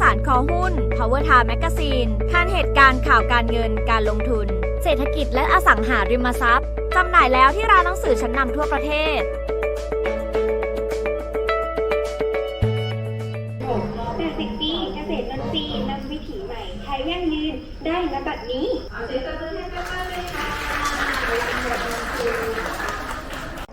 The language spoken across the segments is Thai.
Power Time Magazine ข่านเหตุการณ์ข่าวการเงินการลงทุน เศรษฐกิจและอสังหาริมทรัพย์ จำหน่ายแล้วที่ร้านหนังสือชั้นนำทั่วประเทศ 80 ปีเกษตรนนทรีย์นำวิถีใหม่ใช้ยั่งยืนได้ณบัดนี้ เ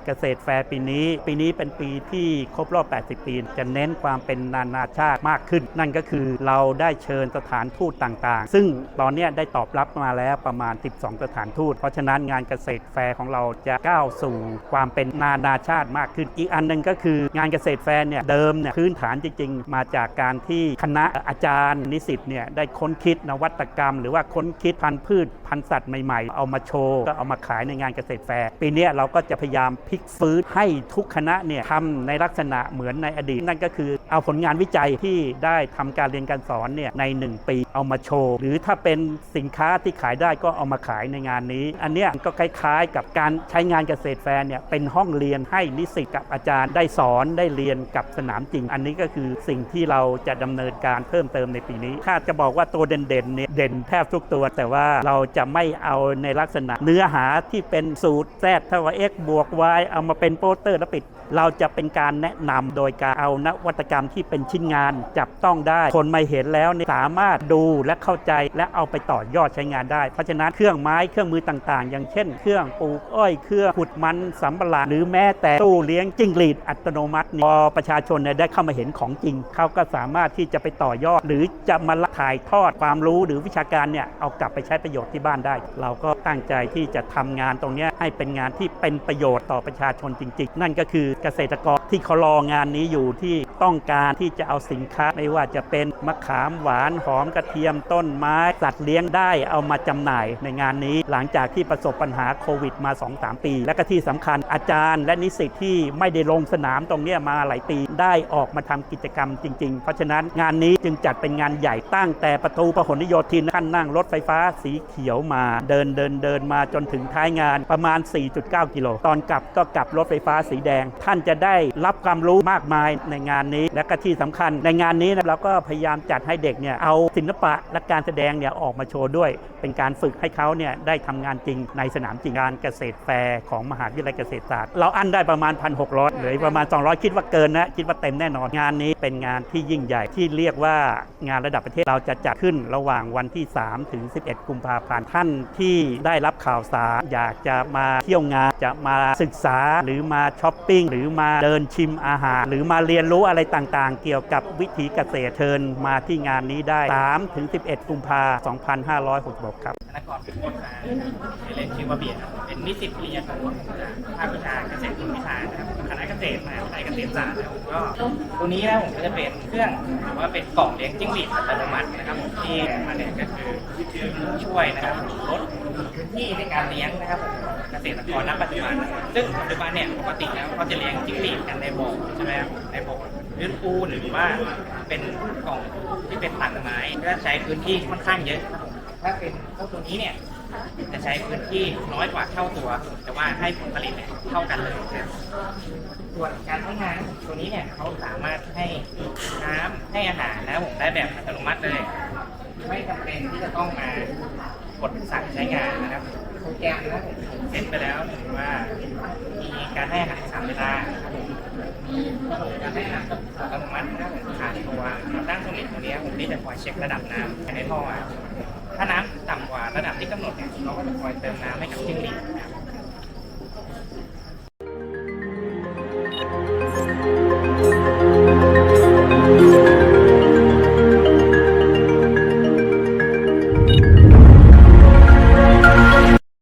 กษตรแฟร์ปีนี้ ปีนี้เป็นปีที่ครบรอบ 80 ปี จะเน้นความเป็นนานาชาติมากขึ้น นั่นก็คือเราได้เชิญสถานทูตต่างๆ ซึ่งตอนนี้ได้ตอบรับมาแล้วประมาณ 12 สถานทูต เพราะฉะนั้นงานเกษตรแฟร์ของเราจะก้าวสู่ความเป็นนานาชาติมากขึ้น อีกอันหนึ่งก็คืองานเกษตรแฟร์เนี่ยเดิมเนี่ยพื้นฐานจริง ๆ มาจากการที่คณะอาจารย์นิสิตเนี่ยได้ค้นคิดนวัตกรรม หรือว่าค้นคิดพันธุ์พืชพันธุ์สัตว์ใหม่ๆ เอามาโชว์ก็เอามาขายในงานเกษตรแฟร์ปีนี้เราก็จะพยายามพลิกฟื้นให้ทุกคณะเนี่ยทำในลักษณะเหมือนในอดีตนั่นก็คือเอาผลงานวิจัยที่ได้ทำการเรียนการสอนเนี่ยใน 1 ปีเอามาโชว์ หรือถ้าเป็นสินค้าที่ขายได้ก็เอามาขายในงานนี้ อันเนี้ยก็คล้ายๆ กับการใช้งานเกษตรแฟร์เนี่ยเป็นห้องเรียนให้นิสิตกับอาจารย์ ได้สอนได้เรียนกับสนามจริง อันนี้ก็คือสิ่งที่เราจะดำเนินการเพิ่มเติมในปีนี้ ถ้าจะบอกว่าตัวเด่นๆเนี่ยเด่นแทบทุกตัว แต่ว่าเราจะไม่เอาในลักษณะเนื้อหาที่เป็นสูตรแซดเท่ากับ x บวก y เอามาเป็นโปสเตอร์แล้วปิด เราจะเป็นการแนะนำโดยการเอานวัตกรรมที่เป็นชิ้นงานจับต้องได้ คนมาเห็นแล้วเนี่ยสามารถดูและเข้าใจและเอาไปต่อยอดใช้งานได้ เพราะฉะนั้นเครื่องไม้เครื่องมือต่างๆ อย่างเช่น เครื่องปลูกอ้อยเครื่องขุดมันสำปะหลังหรือแม้แต่ตู้เลี้ยงจิ้งหรีดอัตโนมัติพอประชาชนเนี่ยได้เข้ามาเห็นของจริง เขาก็สามารถที่จะไปต่อยอด หรือจะมาถ่ายทอดความรู้หรือวิชาการเนี่ยเอากลับไปใช้ประโยชน์ที่บ้านได้ เราก็ตั้งใจที่จะทำงานตรงนี้ให้เป็นงานที่เป็นประโยชน์ต่อประชาชนจริง ๆ นั่นก็คือเกษตรกรที่เขารองานนี้อยู่ที่ ต้องการที่จะเอาสินค้าไม่ว่าจะเป็นมะขามหวานหอมกระเทียมต้นไม้สัตว์เลี้ยงได้เอามาจำหน่ายในงานนี้ หลังจากที่ประสบปัญหาโควิดมา 2-3 ปี และก็ที่สำคัญอาจารย์ และนิสิตที่ไม่ได้ลงสนามตรงนี้มาหลายปีได้ออกมาทำกิจกรรมจริง ๆ เพราะฉะนั้นงานนี้จึงจัดเป็นงานใหญ่ตั้งแต่ประตูพหลโยธินท่านนั่งรถไฟฟ้าสีเขียวมา เดินเดินเดินมาจนถึงท้ายงานประมาณ 4.9 กิโลตอนกลับก็กลับรถไฟฟ้าสีแดง ท่านจะได้รับความรู้มากมายในงานนี้ และก็ที่สำคัญในงานนี้นะเราก็พยายามจัดให้เด็กเนี่ยเอาศิลปะและการแสดงเนี่ยออกมาโชว์ด้วย เป็นการฝึกให้เขาเนี่ยได้ทำงานจริงในสนามจริงงานเกษตรแฟร์ของมหาวิทยาลัยเกษตรศาสตร์ เราอั้นได้ประมาณ 1,600หลือประมาณ 200 คิดว่าเกินนะคิดว่าเต็มแน่นอนงานนี้เป็นงานที่ยิ่งใหญ่ที่เรียกว่างานระดับประเทศเราจะจัดขึ้นระหว่างวันที่ 3 ถึง 11 กุมภาพันธ์ท่านที่ได้รับข่าวสารอยากจะมาเที่ยวงานจะมาศึกษาหรือมาช้อปปิ้งหรือมาเดินชิมอาหาร หรือมาเรียนรู้อะไระไรต่างๆ เกี่ยวกับวิถีเกษตรเชิญมาที่งานนี้ได้ 3 ถึง 11 กุมภาพันธ์2566 ครับธนกรเป็นคนมาเล่นชื่อว่าเบียร์ครับเป็นนิสิตปริญญาโทภาควิชาเกษตรวิชานะครับคณะเกษตรมหาวิทยาลัยเกษตรศาสตร์นะครับก็ตัวนี้นะผมก็จะเป็นเครื่องหรือว่าเป็นกล่องเลี้ยงจิ้งหรีดอัตโนมัตินะครับที่มาเนี่ยก็คือช่วยนะครับลดพื้นที่ในการเลี้ยงนะครับเกษตรกรณปัจจุบัน ซึ่งปัจจุบันเนี่ยปกติแล้วเขาจะเลี้ยงจิ้งหรีดกันในบ่อใช่ไหมครับในบ่อ พื้นปูนหรือว่าเป็นกล่องที่เป็นตังไม้ก็ใช้พื้นที่ค่อนข้างเยอะครับผมถ้าเป็นเจ้าตัวนี้เนี่ยจะใช้พื้นที่น้อยกว่าเท่าตัว แต่ว่าให้ผลผลิตเนี่ยเท่ากันเลยครับส่วนการใช้งานตัวนี้เนี่ยเขาสามารถให้น้ำให้อาหารแล้วผมได้แบบอัตโนมัติเลย ไม่จำเป็นที่จะต้องมากดสั่งใช้งานนะครับโปรแกรมนะผมเซ็ตไปแล้วว่ามีการให้อาหารสามเวลา นี้ตรงนี้ผมที่จะคอยเช็คระดับน้ำในท่อถ้าน้ำต่ำกว่าระดับที่กำหนดเนี่ยเราก็จะคอยเติมน้ำให้กับจิ้งหรีดนะครับ